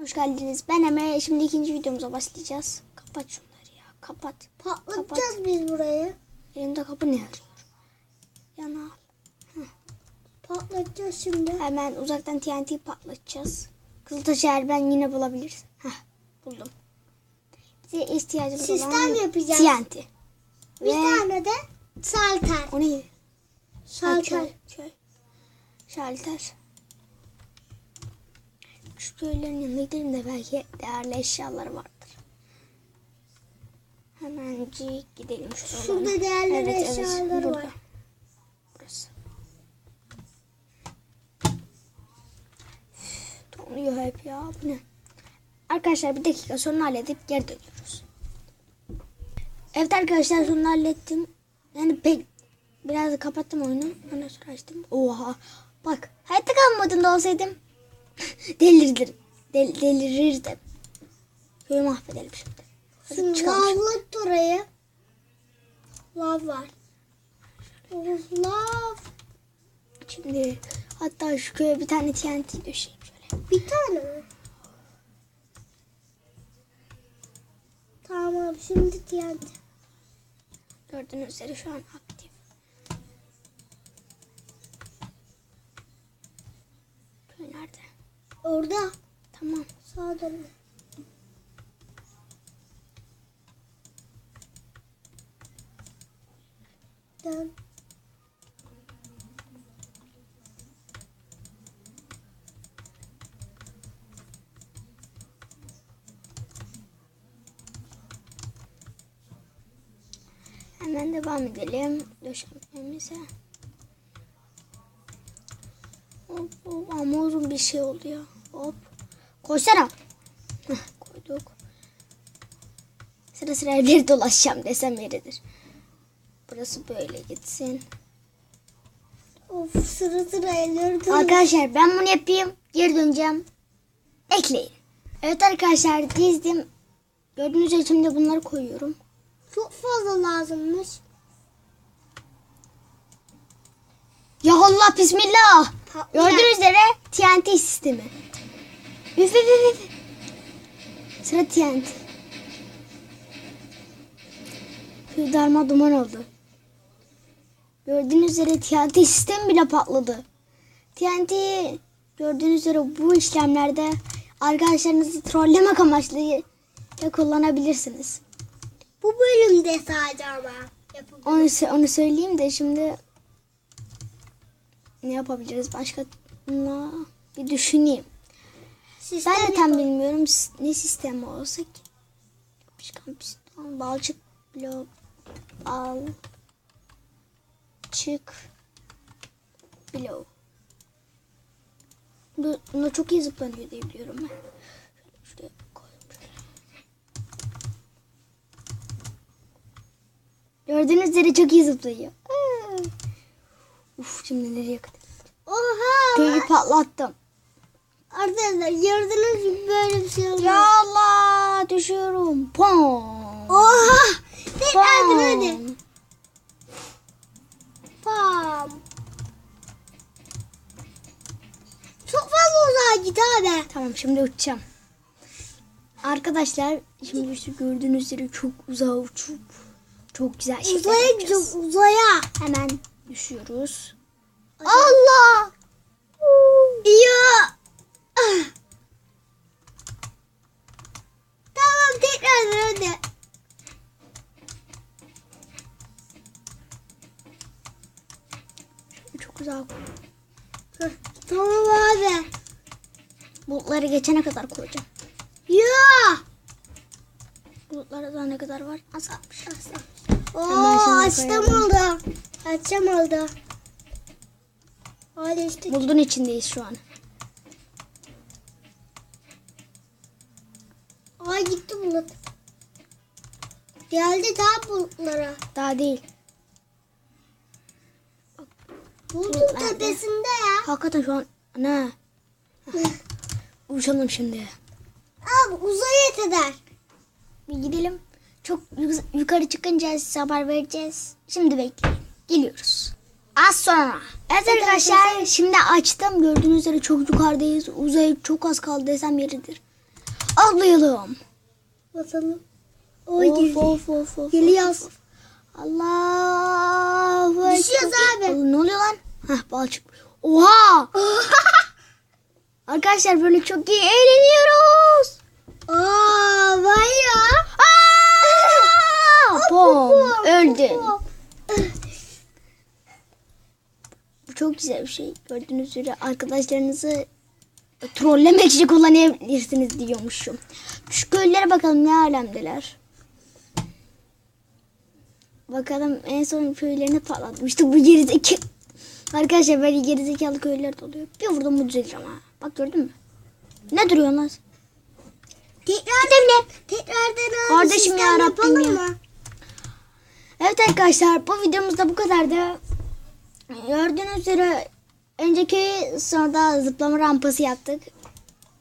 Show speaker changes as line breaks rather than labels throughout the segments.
Hoş geldiniz. Ben Emre. Şimdi ikinci videomuza başlayacağız. Kapat şunları ya. Kapat.
Patlatacağız biz burayı.
Elimde kapı ne arıyor? Yana.
Patlatacağız şimdi.
Hemen uzaktan TNT patlatacağız. Kızıltaşı eğer ben yine bulabiliriz. Heh, buldum. Bize ihtiyacımız
Sistem
olan
yapacağız.
TNT.
Bir
Ve
tane de salter.
o neydi? Ha,
Salter.
köy, köy. Şu köylerin yanına gidelim de belki değerli eşyalar vardır. Hemencik gidelim şuralara.
Şurada değerli eşyalar
burada.
var.
Burası. Donuyor hep ya. Bu ne? Arkadaşlar bir dakika sonra halledip geri dönüyoruz. Evet arkadaşlar sonra hallettim. Yani pek biraz da kapattım oyunu. Ondan sonra açtım. Oha. Bak hayatta kalma modunda olsaydım delirirdim. Del, delirirdim. Köyü mahvedelim şimdi. Hadi
Şimdi
çıkalım.
lavlat orayı. Lav var. Lav.
Şimdi hatta şu köye bir tane TNT döşeyim şöyle.
Bir tane mi? Tamam şimdi TNT.
Gördüğünüz üzere şu an
Orada.
Tamam.
Sağda mı? Dön.
Hemen devam edelim döşememize. Hop hop ama uzun bir şey oluyor. Hop. Koysana. Heh, koyduk. Sıra sıra evleri dolaşacağım desem yeridir. Burası böyle gitsin.
Of sıra sıra elleri dön.
Arkadaşlar ben bunu yapayım. Geri döneceğim. Ekleyin. Evet arkadaşlar dizdim. Gördüğünüz gibi şimdi bunları koyuyorum.
Çok fazla lazımmış.
Ya Allah bismillah. Gördüğünüz üzere TNT sistemi. Üf üf üf, üf. Sıra TNT. Şu darma duman oldu. Gördüğünüz üzere TNT sistemi bile patladı. TNT gördüğünüz üzere bu işlemlerde arkadaşlarınızı trollemek amaçlı kullanabilirsiniz.
Bu bölümde sadece ama.
Onu, onu söyleyeyim de şimdi ne yapabiliriz başka bir düşüneyim.
Sistem
Ben de tam
yapalım.
bilmiyorum ne sistemi olsa ki. Yapışkan piston, balçık blok, al, çık, blok. Bu- Bunda çok iyi zıplanıyor diye biliyorum ben. Şöyle. Gördüğünüz üzere çok iyi zıplıyor. Uf şimdi nereye kadar?
Oha.
Köyü patlattım.
Arkadaşlar gördüğünüz gibi böyle bir şey oluyor.
Ya Allah düşüyorum. Pom.
Oha. Tekrar
Pom.
hadi. Pam. Çok fazla uzağa git abi.
Tamam şimdi uçacağım. Arkadaşlar şimdi şu gördüğünüz üzere çok uzağa uçup çok güzel şeyler
Uzaya
yapacağız.
gideceğim uzaya.
Hemen düşüyoruz.
Allah. Ya. Tamam tekrar hadi.
Çok.
Heh, Tamam abi.
Bulutları geçene kadar koyacağım.
Ya.
Bulutlara daha ne kadar var? Az kalmış.
Oo
Hemen
açtım
şunu koyalım.
oldu. Hadi işte.
Bulutun içindeyiz şu an.
Aa gitti bulut. Geldi daha bulutlara.
Daha değil.
Bulutun
Bulut nerede?
tepesinde ya.
Hakikaten şu an ne? Uçalım şimdi.
Abi uzaya kadar.
Bir gidelim. Çok yuk- yukarı çıkınca size haber vereceğiz. Şimdi bekleyin. Geliyoruz. Az sonra. Evet arkadaşlar şimdi açtım. Gördüğünüz üzere çok yukarıdayız. Uzayıp çok az kaldı desem yeridir. Atlayalım.
Basalım. Oy
Of of of of.
Geliyoruz.
Allah.
Düşüyoruz abi.
Ne oluyor lan? Heh bal çık. Oha. Arkadaşlar böyle çok iyi eğleniyoruz.
Aa var ya.
Aa! Bom. Öldün. Bu çok güzel bir şey. Gördüğünüz üzere arkadaşlarınızı trollemek için kullanabilirsiniz diyormuşum. Şu köylere bakalım ne alemdeler. Bakalım en son köylerini patlatmıştı bu gerizekalı. Arkadaşlar böyle gerizekalı köyler de oluyor. Bir vurdum mu düzeleceğim ha. Bak gördün mü? Ne duruyorsun lan?
Tekrar
Gidelim.
tekrardan
Kardeşim ya Rabbim ya.
mı?
Evet arkadaşlar bu videomuz da bu kadardı. Gördüğünüz üzere önceki sonra da zıplama rampası yaptık.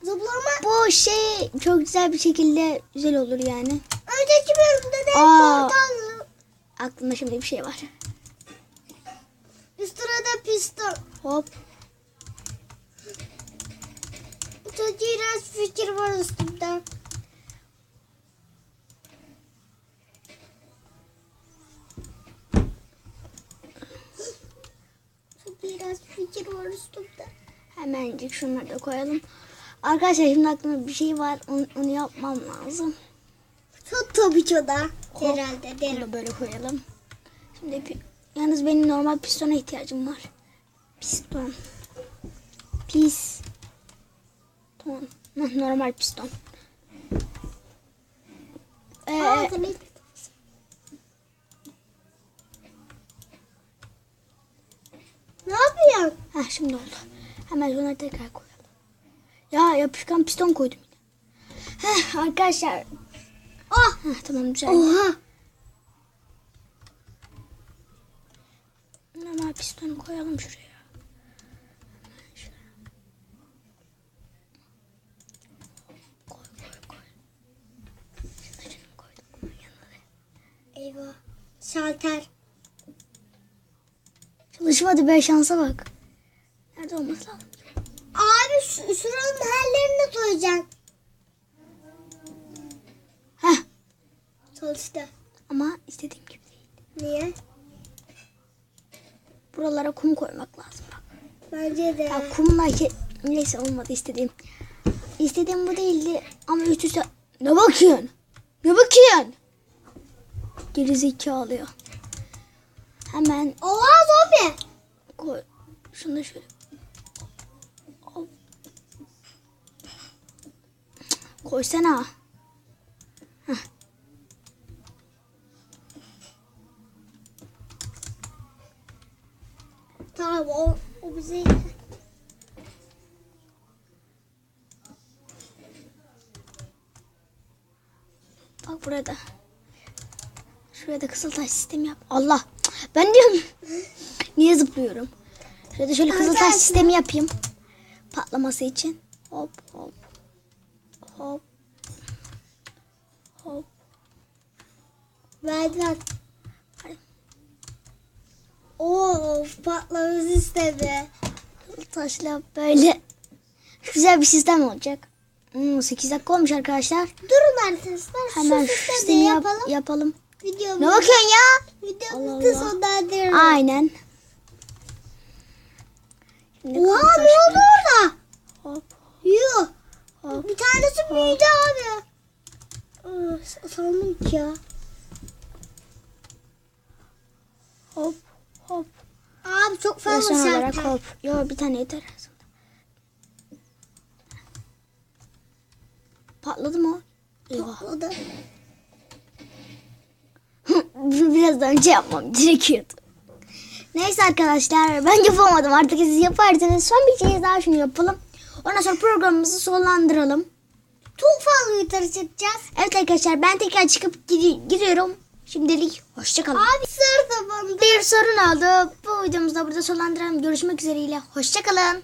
Zıplama.
Bu şey çok güzel bir şekilde güzel olur yani.
Önceki bölümde de
Aa.
portal.
Aklımda şimdi bir şey var.
Üstüne de piston.
Hop.
Çok iğrenç fikir var üstümde. Çok iğrenç fikir var üstümde.
Hemencik şunları da koyalım. Arkadaşlar şimdi aklımda bir şey var. Onu, onu yapmam lazım.
Çok tabii ki da. Herhalde
Bunu
derim.
da böyle koyalım. Şimdi yalnız benim normal pistona ihtiyacım var. Piston. Piston. Heh, Normal piston. Ee,
Aa, Ne yapıyorsun?
heh, şimdi oldu. Hemen şunları tekrar koyalım. Ya yapışkan piston koydum yine. Heh, arkadaşlar.
Ah!
Heh, tamam güzel.
Oha!
Normal pistonu koyalım şuraya. Koy koy koy. Şunu koyduk. Bunun yanına da.
Eyvah. Şalter.
Çalışmadı be şansa bak. Nerede olması lazım?
Abi şu, şuranın hallerini soyacak.
Heh
Çalıştı.
ama istediğim gibi değil.
Niye?
Buralara kum koymak lazım bak.
Bence de.
Ya kumla neyse olmadı istediğim. İstediğim bu değildi ama üst üste ne bakıyorsun? Ne bakıyorsun? Geri zekalı ya. Hemen
Oha.
Koy. Şunu da şöyle. Hop. Koysana.
Tamam o, o bize
Bak burada. Şuraya da kızıltaş sistemi yap. Allah. Ben diyorum. Niye zıplıyorum? Şurada şöyle kızıltaş sistemi yapayım. Patlaması için. Hop hop. Hop. Hop.
verdiler. Oo patlamış istedi.
Kızıltaşla böyle güzel bir sistem olacak. Hmm, 8 dakika olmuş arkadaşlar.
Durun arkadaşlar.
Hemen
şu sistemi
yap-
yapalım.
yapalım.
Videomuzu,
Ne bakıyorsun ya?
videomuzu da
Allah Allah.
sonlandıralım.
Aynen. Şimdi
Oha ne oldu orada?
Hop
Yuh.
hop.
Bir tanesi büyüdü abi. Sandım ki ya.
Hop hop.
Abi çok fazla
son olarak hop. Yo bir tane yeter aslında. Patladı mı o? Bunu biraz daha önce yapmam gerekiyordu. Neyse arkadaşlar ben yapamadım. Artık siz yaparsınız. Son bir kez daha şunu yapalım. Ondan sonra programımızı sonlandıralım.
Çok fazla yukarı çıkacağız.
Evet arkadaşlar ben tekrar çıkıp gidi- gidiyorum. Şimdilik hoşçakalın.
Abi sır tabandı.
Bir sorun oldu. Bu videomuzu da burada sonlandıralım. Görüşmek üzereyle. Hoşçakalın.